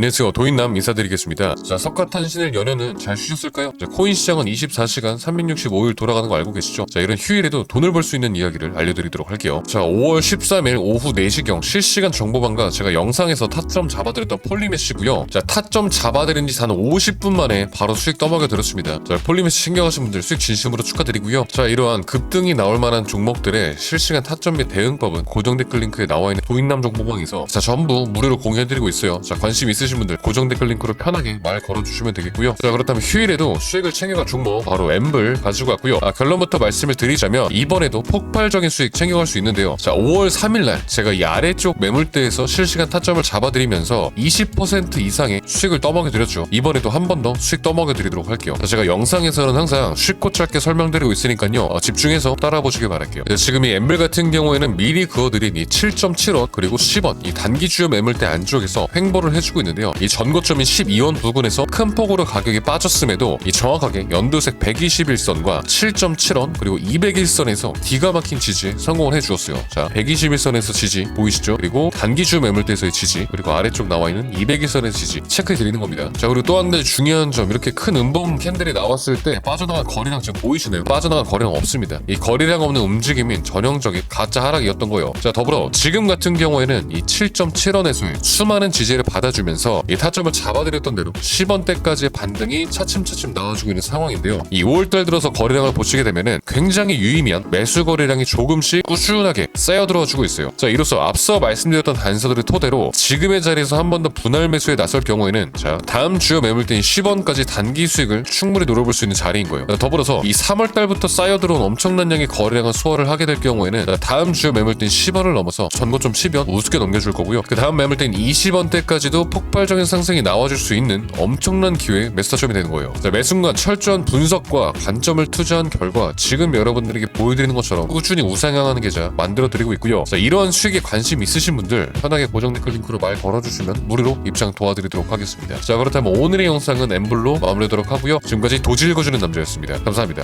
안녕하세요. 도인남 인사드리겠습니다. 자 석가탄신일 연휴는 잘 쉬셨을까요? 자, 코인 시장은 24시간 365일 돌아가는 거 알고 계시죠? 자 이런 휴일에도 돈을 벌 수 있는 이야기를 알려드리도록 할게요. 자 5월 13일 오후 4시경 실시간 정보방과 제가 영상에서 타점 잡아드렸던 폴리메시고요. 자 타점 잡아드린 지한 50분 만에 바로 수익 떠먹여 들었습니다. 자 폴리메시 신경하신 분들 수익 진심으로 축하드리고요. 자 이러한 급등이 나올 만한 종목들의 실시간 타점 및 대응법은 고정 댓글 링크에 나와 있는 도인남 정보방에서 자 전부 무료로 공유해드리고 있어요. 자 관심 있으신 분들 고정 댓글 링크로 편하게 말 걸어주시면 되겠고요. 자 그렇다면 휴일에도 수익을 챙겨갈 종목 바로 엠블 가지고 왔고요. 아, 결론부터 말씀을 드리자면 이번에도 폭발적인 수익 챙겨갈 수 있는데요. 자 5월 3일날 제가 이 아래쪽 매물대에서 실시간 타점을 잡아드리면서 20% 이상의 수익을 떠먹여 드렸죠. 이번에도 한 번 더 수익 떠먹여 드리도록 할게요. 자, 제가 영상에서는 항상 쉽고 짧게 설명드리고 있으니까요. 어, 집중해서 따라 보시길 바랄게요. 자, 지금 이 엠블 같은 경우에는 미리 그어드린 이 7.7원 그리고 10원 이 단기 주요 매물대 안쪽에서 횡보를 해주고 있는데 요. 이 전고점인 12원 부근에서 큰 폭으로 가격이 빠졌음에도 이 정확하게 연두색 121선과 7.7원 그리고 201선에서 기가 막힌 지지에 성공을 해주었어요. 자 121선에서 지지 보이시죠? 그리고 단기 주요 매물대에서의 지지 그리고 아래쪽 나와 있는 201선의 지지 체크해 드리는 겁니다. 자 그리고 또 한 가지 중요한 점 이렇게 큰 음봉 캔들이 나왔을 때 빠져나간 거리량 지금 보이시나요? 빠져나간 거리량 없습니다. 이 거리량 없는 움직임인 전형적인 가짜 하락이었던 거예요. 자 더불어 지금 같은 경우에는 이 7.7원에서의 수많은 지지를 받아주면서 이 타점을 잡아드렸던 대로 10원대까지의 반등이 차츰차츰 나와주고 있는 상황인데요. 이 5월달 들어서 거래량을 보시게 되면은 굉장히 유의미한 매수 거래량이 조금씩 꾸준하게 쌓여들어주고 있어요. 자 이로써 앞서 말씀드렸던 단서들을 토대로 지금의 자리에서 한 번 더 분할 매수에 나설 경우에는 자 다음 주요 매물대인 10원까지 단기 수익을 충분히 노려볼 수 있는 자리인 거예요. 자, 더불어서 이 3월달부터 쌓여들어온 엄청난 양의 거래량을 소화를 하게 될 경우에는 자, 다음 주요 매물대인 10원을 넘어서 전고점 10원 우습게 넘겨줄 거고요. 그 다음 매물대인 20원대까지도 폭발 적인 상승이 나와줄 수 있는 엄청난 기회의 매스터점이 되는 거예요. 자, 매 순간 철저한 분석과 관점을 투자한 결과 지금 여러분들에게 보여드리는 것처럼 꾸준히 우상향하는 계좌 만들어 드리고 있고요. 자, 이러한 수익에 관심 있으신 분들 편하게 고정 댓글 링크로 말 걸어주시면 무료로 입장 도와드리도록 하겠습니다. 자 그렇다면 오늘의 영상은 엠블로 마무리하도록 하고요. 지금까지 도질 거주는 남자였습니다. 감사합니다